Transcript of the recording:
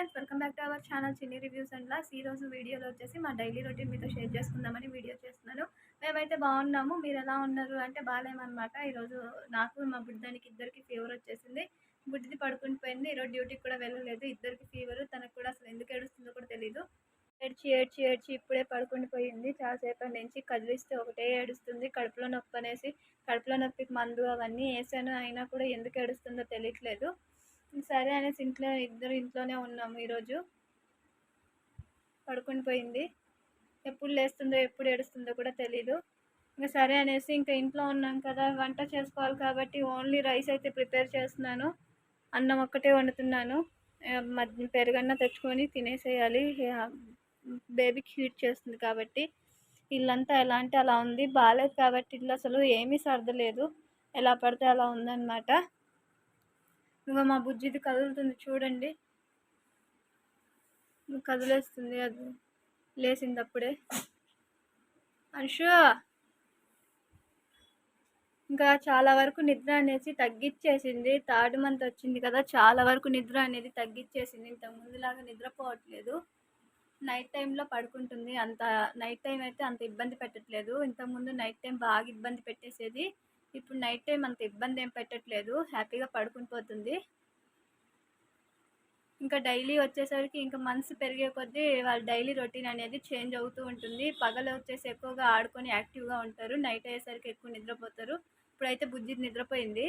Friends welcome back to our channel Chinni reviews and loss ఈ రోజు వీడియోలో వచ్చేసి మా డైలీ రొటీన్ మీతో షేర్ చేసుకుందామని వీడియో చేస్తున్నాను. మేమైతే బాగున్నాము. మీరు ఎలా ఉన్నారు? అంటే బాగాలేమన్నమాట ఈరోజు నాకు మా బుడ్డానికి ఇద్దరికి ఫీవర్ వచ్చేసింది. బుడ్డిది పడుకుని పోయింది. ఈరోజు డ్యూటీకి కూడా వెళ్ళలేదు. ఇద్దరికి ఫీవర్ తనకు కూడా అసలు ఎందుకు ఏడుస్తుందో కూడా తెలియదు ఏడ్చి ఏడ్చి ఏడ్చి ఇప్పుడే పడుకుని పోయింది. చాలాసేపటి నుంచి కదిలిస్తే ఒకటే ఏడుస్తుంది. కడుపులో నొప్పి అనేసి కడుపులో నొప్పికి మందు అవన్నీ వేసాను. అయినా కూడా ఎందుకు ఏడుస్తుందో తెలియట్లేదు. సరే అనేసి ఇంట్లో ఇద్దరు ఇంట్లోనే ఉన్నాము ఈరోజు. పడుకొని పోయింది. ఎప్పుడు లేస్తుందో ఎప్పుడు ఏడుస్తుందో కూడా తెలీదు. ఇంకా సరే అనేసి ఇంకా ఇంట్లో ఉన్నాం కదా వంట చేసుకోవాలి కాబట్టి ఓన్లీ రైస్ అయితే ప్రిపేర్ చేస్తున్నాను. అన్నం ఒక్కటే వండుతున్నాను. పెరుగన్న తెచ్చుకొని తినేసేయాలి. బేబీకి హీట్ చేస్తుంది కాబట్టి. ఇల్లంతా ఎలా అంటే అలా ఉంది. బాగాలేదు కాబట్టి ఇల్లు అసలు ఏమీ సర్దలేదు. ఎలా పడితే అలా ఉందన్నమాట. ఇంకా మా బుజ్జిది కదులుతుంది చూడండి. కదిలేస్తుంది అది. లేచింది అప్పుడే అంశు! ఇంకా చాలా వరకు నిద్ర అనేసి తగ్గించేసింది థర్డ్ మంత్ వచ్చింది కదా చాలా వరకు నిద్ర అనేది తగ్గించేసింది ఇంతకు ముందులాగా నిద్రపోవట్లేదు. నైట్ టైంలో పడుకుంటుంది. అంత నైట్ టైం అయితే అంత ఇబ్బంది పెట్టట్లేదు. ఇంతకుముందు నైట్ టైం బాగా ఇబ్బంది పెట్టేసేది. ఇప్పుడు నైట్ టైం అంత ఇబ్బంది ఏం పెట్టట్లేదు. హ్యాపీగా పడుకుని పోతుంది. ఇంకా డైలీ వచ్చేసరికి ఇంకా మంత్స్ పెరిగే కొద్దీ వాళ్ళ డైలీ రొటీన్ అనేది చేంజ్ అవుతూ ఉంటుంది. పగలు వచ్చేసి ఎక్కువగా ఆడుకొని యాక్టివ్గా ఉంటారు. నైట్ అయ్యేసరికి ఎక్కువ నిద్రపోతారు. ఇప్పుడైతే బుజ్జి నిద్రపోయింది.